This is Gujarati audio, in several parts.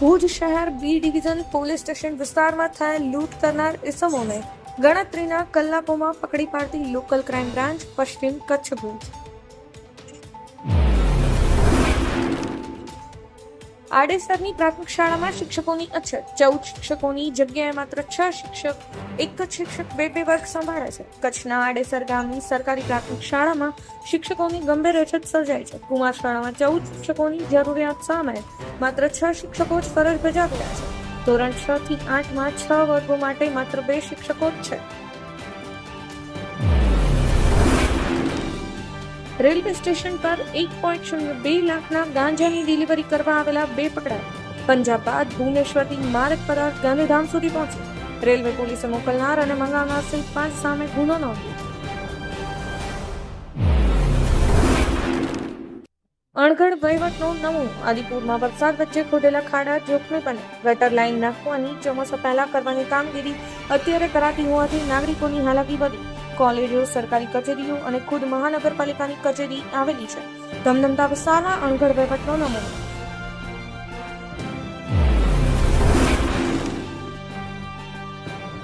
ભુજ શહેર બી ડિવિઝન પોલીસ સ્ટેશન વિસ્તારમાં થયેલ લૂંટ કરનાર ઇસમોને ગણતરીના કલાકોમાં પકડી પાડતી લોકલ ક્રાઇમ બ્રાન્ચ પશ્ચિમ કચ્છ ભુજ. આડેસરની પ્રાથમિક શાળામાં શિક્ષકોની અછત. ચૌદ શિક્ષકોની જગ્યાએ માત્ર છ શિક્ષક, એક જ શિક્ષક બે બે વર્ગ સંભાળે છે. કચ્છના આડેસર ગામની સરકારી પ્રાથમિક શાળામાં શિક્ષકોની ગંભીર અછત સર્જાય છે. કુમાર શાળામાં ચૌદ શિક્ષકોની જરૂરિયાત સામે માત્ર છ શિક્ષકો જ ફરજ બજાવી રહ્યા છે. ધોરણ છ થી આઠમાં છ વર્ગો માટે માત્ર બે શિક્ષકો જ છે. રેલવે સ્ટેશન પર એક પોઈન્ટ શૂન્ય બે લાખના ગાંજાની ડિલિવરી કરવા આવેલા બે પકડાયા પંજાબ બાદ ભુવનેશ્વરથી માર્ગ પર ગાંધીધામ સુધી પહોંચ્યો. રેલવે પોલીસે મોકલનાર અને મંગાવનાર સહિત પાંચ સામે ગુનો નોંધ્યો. અણઘડ વહીવટનો નવો આદિપુરમાં વરસાદ વચ્ચે ખોદેલા ખાડા જોખમી બને. ગટર લાઈન નાખવાની ચોમાસા પહેલા કરવાની કામગીરી અત્યારે કરાતી હોવાથી નાગરિકોની હાલાકી વધી. કોલેજો, સરકારી કચેરીઓ અને ખુદ મહાનગરપાલિકાની કચેરી આવેલી છે. ધમધમતા વિસ્તારના અણઘડ વહીવટનો નમૂનો.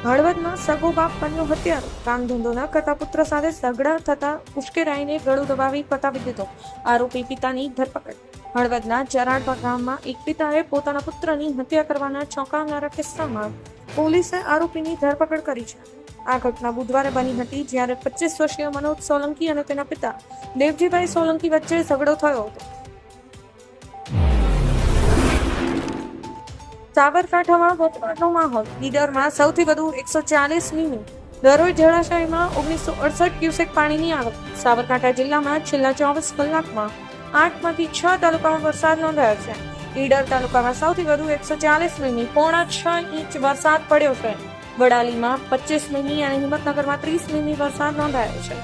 હળવદમાં સગો બાપ બન્યો હત્યારો. કામ ધંધો કરતા પુત્ર સાથે ઝઘડા થતા ઉશ્કેરાઈને ગળું દબાવી પતાવી દીધો. આરોપી પિતાની ધરપકડ. હળવદના ચરાડવા ગામમાં એક પિતાએ પોતાના પુત્રની હત્યા કરવાના ચોંકાવનારા કિસ્સામાં પોલીસે આરોપીની ધરપકડ કરી છે. આ ઘટના બુધવારે બની હતી, જ્યારે પચીસ વર્ષીય મનોજ સોલંકી અને તેના પિતા દેવજીભાઈ સોલંકી વચ્ચે ઝઘડો થયો હતો. સાબરકાંઠામાં વસવાટનો માહોલ. ઈડરમાં સૌથી વધુ એકસો ચાલીસ મીમી દરરોજ જળાશયમાં ઓગણીસો અડસઠ ક્યુસેક પાણીની આવક. સાબરકાંઠા જિલ્લામાં છેલ્લા ચોવીસ કલાકમાં આઠમાંથી છ તાલુકામાં વરસાદ નોંધાયો છે. ઈડર તાલુકામાં સૌથી વધુ એકસો ચાલીસ મીમી પોણા છ ઇંચ વરસાદ પડ્યો છે. વડાલીમાં પચીસ મિમી અને હિંમતનગરમાં ત્રીસ મીમી વરસાદ નોંધાયો છે.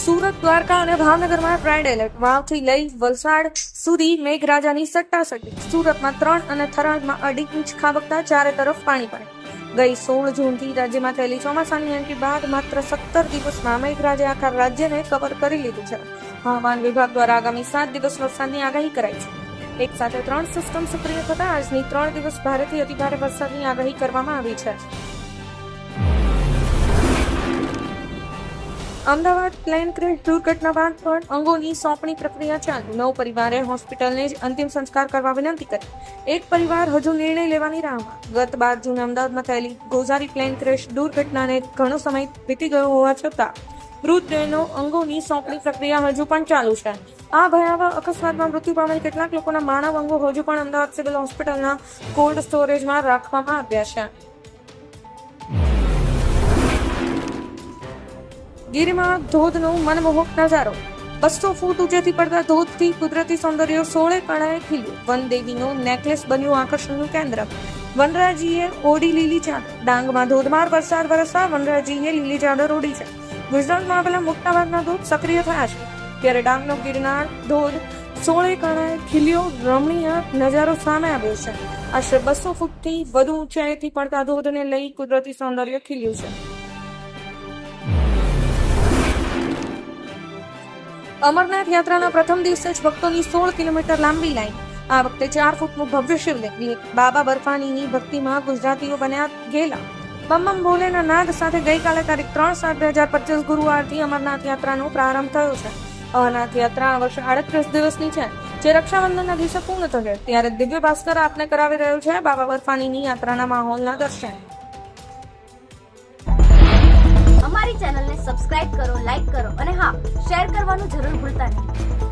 સુરત, દ્વારકા અને ભાવનગરમાં રેડ એલર્ટ વાવથી લઈ વલસાડ સુધી મેઘરાજાની સટ્ટાસટ્ટી. સુરતમાં ત્રણ અને થરાદમાં અઢી ઇંચ ખાબકતા ચારે તરફ પાણી પડે. ગઈ સોળ જૂનથી રાજ્યમાં થયેલી ચોમાસાની એન્ટ્રી બાદ માત્ર સત્તર દિવસમાં મેઘરાજે આખા રાજ્યને કવર કરી લીધું છે. હવામાન વિભાગ દ્વારા આગામી સાત દિવસ વરસાદની આગાહી કરાઈ છે. એક સાથે ત્રણ સિસ્ટમ સક્રિય થતા આજની ત્રણ દિવસ ભારેથી અતિભારે વરસાદની આગાહી કરવામાં આવી છે. અમદાવાદ પ્લેન ક્રેશ દુર્ઘટના બાદ પણ અંગોની સોંપણી પ્રક્રિયા ચાલુ. નવ પરિવારે હોસ્પિટલને જ અંતિમ સંસ્કાર કરવા વિનંતી કરી. એક પરિવાર હજુ નિર્ણય લેવાની રાહમાં. ગત બાર જૂને અમદાવાદમાં થયેલી ગોઝારી પ્લેન ક્રેશ દુર્ઘટનાને ઘણો સમય વીતી ગયો હોવા છતાં, મૃતદેહનો અંગોની સોંપણી પ્રક્રિયા હજુ પણ ચાલુ છે. આ ભયાવહ અકસ્માતમાં મૃત્યુ પામેલ કેટલાક લોકોના માનવ અંગો હજુ પણ અમદાવાદ સિવિલ હોસ્પિટલના કોલ્ડ સ્ટોરેજમાં રાખવામાં આવ્યા છે. ગીરમાં ધોધનો મનમોહક નજારો. બસો ફૂટ ઊંચેથી પડતા ધોધથી કુદરતી સૌંદર્ય સોળે કણાએ ખીલ્યું. વનદેવીનો નેકલેસ બન્યું આકર્ષણનું કેન્દ્ર. વનરાજીએ ઓડી લીલી ચાદર. ડાંગમાં ધોધમાર વરસાદ વરસતા વનરાજીએ લીલી ચાદર ઓડી છે. ગુજરાતમાં આવેલા મોટાભાગના ધોધ સક્રિય થયા છે. ત્યારે ડાંગનો ગિરનાર, ધોધ, સોળે કણાએ ખીલ્યો, રમણીય નજારો સામે આવ્યો છે. આશરે બસો ફૂટથી વધુ ઊંચાઈથી પડતા ધોધને લઈ કુદરતી સૌંદર્ય ખીલ્યું છે. અમરનાથ યાત્રાના પ્રથમ દિવસે જ ભક્તોની સોળ કિલોમીટર લાંબી લાઈન. આ વખતે ચાર ફૂટનું ભવ્ય શિવલિંગ. બાબા બર્ફાનીની ભક્તિમાં ગુજરાતીઓ બન્યા ગેલા બમ બમ ભોલેના નાદ સાથે ગઈકાલે તારીખ ત્રણ સાત બે હજાર પચીસ ગુરુવારથી અમરનાથ યાત્રાનો પ્રારંભ થયો છે. અમરનાથ યાત્રા આ વર્ષે આડત્રીસ દિવસની છે. જે રક્ષાબંધનના દિવસે પૂર્ણ થશે, ત્યારે દિવ્ય ભાસ્કર આપને કરાવી રહ્યું છે બાબા બર્ફાનીની યાત્રાના માહોલના દર્શન. અમારી ચેનલને સબસ્ક્રાઇબ કરો, લાઇક કરો અને હા, શેર કરવાનું જરૂર ભૂલતા નહીં.